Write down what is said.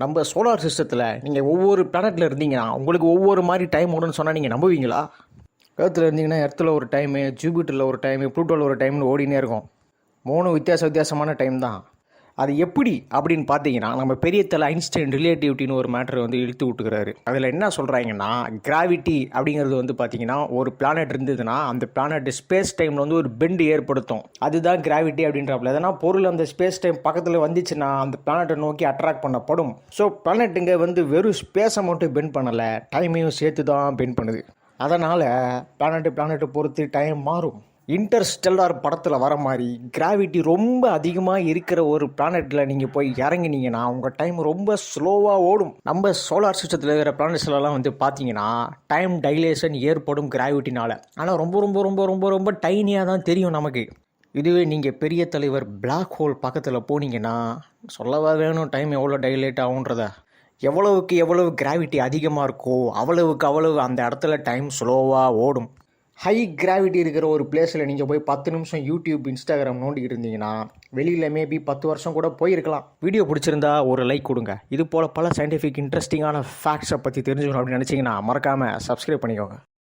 நம்ம சோலார் சிஸ்டத்தில் நீங்கள் ஒவ்வொரு பிளானட்டில் இருந்தீங்கன்னா உங்களுக்கு ஒவ்வொரு மாதிரி டைம் ஓடுன்னு சொன்னால் நீங்கள் நம்புவீங்களா? ஏர்த்தில் இருந்தீங்கன்னா எர்த்தில் ஒரு டைமு ஜூபிட்டரில் ஒரு டைமு ப்ளூட்டோவில் ஒரு டைம்னு ஓடினே இருக்கும். மூணு வித்தியாச வித்தியாசமான டைம் தான். அது எப்படி அப்படின்னு பார்த்தீங்கன்னா நம்ம பெரிய தலை ஐன்ஸ்டைன் ரிலேட்டிவிட்டின்னு ஒரு மேட்ரு வந்து இழுத்து விட்டுக்கிறாரு. அதில் என்ன சொல்கிறாங்கன்னா கிராவிட்டி அப்படிங்கிறது வந்து பார்த்தீங்கன்னா ஒரு பிளானட் இருந்ததுன்னா அந்த பிளானட் ஸ்பேஸ் டைமில் வந்து ஒரு பெண்டு ஏற்படுத்தும். அதுதான் கிராவிட்டி அப்படின்றப்பல. எதனா பொருள் அந்த ஸ்பேஸ் டைம் பக்கத்தில் வந்துச்சுன்னா அந்த பிளானட்டை நோக்கி அட்ராக்ட் பண்ணப்படும். ஸோ பிளானட்டுங்க வந்து வெறும் ஸ்பேஸை மட்டும் பெண்ட் பண்ணலை டைமையும் சேர்த்து தான் பெண்ட் பண்ணுது. அதனால் பிளானட்டு பிளானட்டு பொறுத்து டைம் மாறும். இன்டர்ஸ்டெல்லார் படத்தில் வர மாதிரி கிராவிட்டி ரொம்ப அதிகமாக இருக்கிற ஒரு பிளானெட்டில் நீங்கள் போய் இறங்கினீங்கன்னா உங்கள் டைம் ரொம்ப ஸ்லோவாக ஓடும். நம்ம சோலார் சிஸ்டத்தில் இருக்கிற பிளானெட்ஸ்லாம் வந்து பார்த்தீங்கன்னா டைம் டைலேஷன் ஏற்படும் கிராவிட்டினால் ஆனால் ரொம்ப ரொம்ப ரொம்ப ரொம்ப ரொம்ப டைனியாக தான் தெரியும் நமக்கு. இதுவே நீங்கள் பெரிய தலைவர் பிளாக் ஹோல் பக்கத்தில் போனீங்கன்னா சொல்லவா வேணும் டைம் எவ்வளோ டைலேட் ஆகுன்றத? எவ்வளவுக்கு எவ்வளவு கிராவிட்டி அதிகமாக இருக்கோ அவ்வளவுக்கு அவ்வளவு அந்த இடத்துல டைம் ஸ்லோவாக ஓடும். ஹை கிராவிட்டி இருக்கிற ஒரு பிளேஸில் நீங்கள் போய் பத்து நிமிஷம் யூடியூப் இன்ஸ்டாகிராம் நோண்டிக்கிட்டு இருந்தீங்கன்னா வெளியில் மேபி பத்து வருஷம் கூட போயிருக்கலாம். வீடியோ பிடிச்சிருந்தா ஒரு லைக் கொடுங்க. இது போல் பல சயின்டிஃபிக் இன்ட்ரெஸ்டிங்கான ஃபேக்ட்ஸை பற்றி தெரிஞ்சுக்கணும் அப்படின்னு நினச்சிங்கன்னா மறக்காமல் சப்ஸ்கிரைப் பண்ணிக்கோங்க.